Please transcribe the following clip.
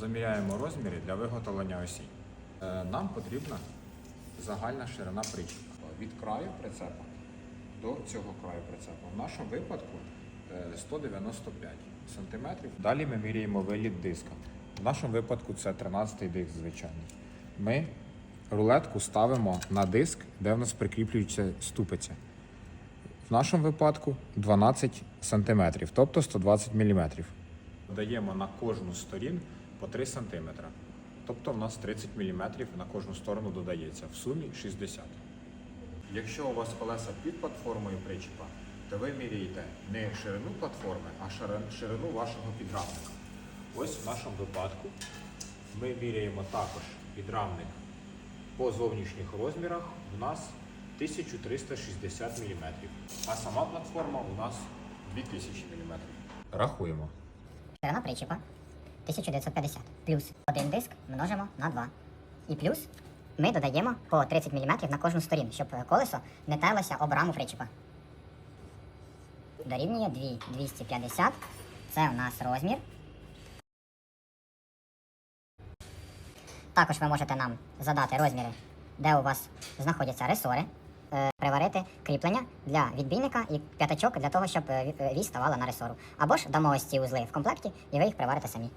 Заміряємо розміри для виготовлення осі. Е, Нам потрібна загальна ширина причіпа. Від краю прицепа до цього краю прицепа. В нашому випадку е, 195 см. Далі ми міряємо виліт диска. В нашому випадку це 13 диск звичайний. Ми рулетку ставимо на диск, де в нас прикріплюється ступиця. В нашому випадку 12 см, тобто 120 мм. Даємо на кожну сторін по 3 см. Тобто в нас 30 мм на кожну сторону додається. В сумі 60 Якщо у вас колеса під платформою причіпа, то ви міряєте не ширину платформи, а ширину вашого підрамника. Ось в нашому випадку ми міряємо також підрамник по зовнішніх розмірах у нас 1360 мм, а сама платформа у нас 2000 мм. Рахуємо. Ширина причіпа 1950. Плюс один диск множимо на 2. І плюс ми додаємо по 30 мм на кожну сторін, щоб колесо не терлося об раму причіпа. Дорівнює 2 250. Це у нас розмір. Також ви можете нам задати розміри, де у вас знаходяться ресори, е, приварити кріплення для відбійника і п'ятачок для того, щоб е, ві- е, на ресору. Або ж дамо ось ці узли в комплекті, і ви їх приварите самі.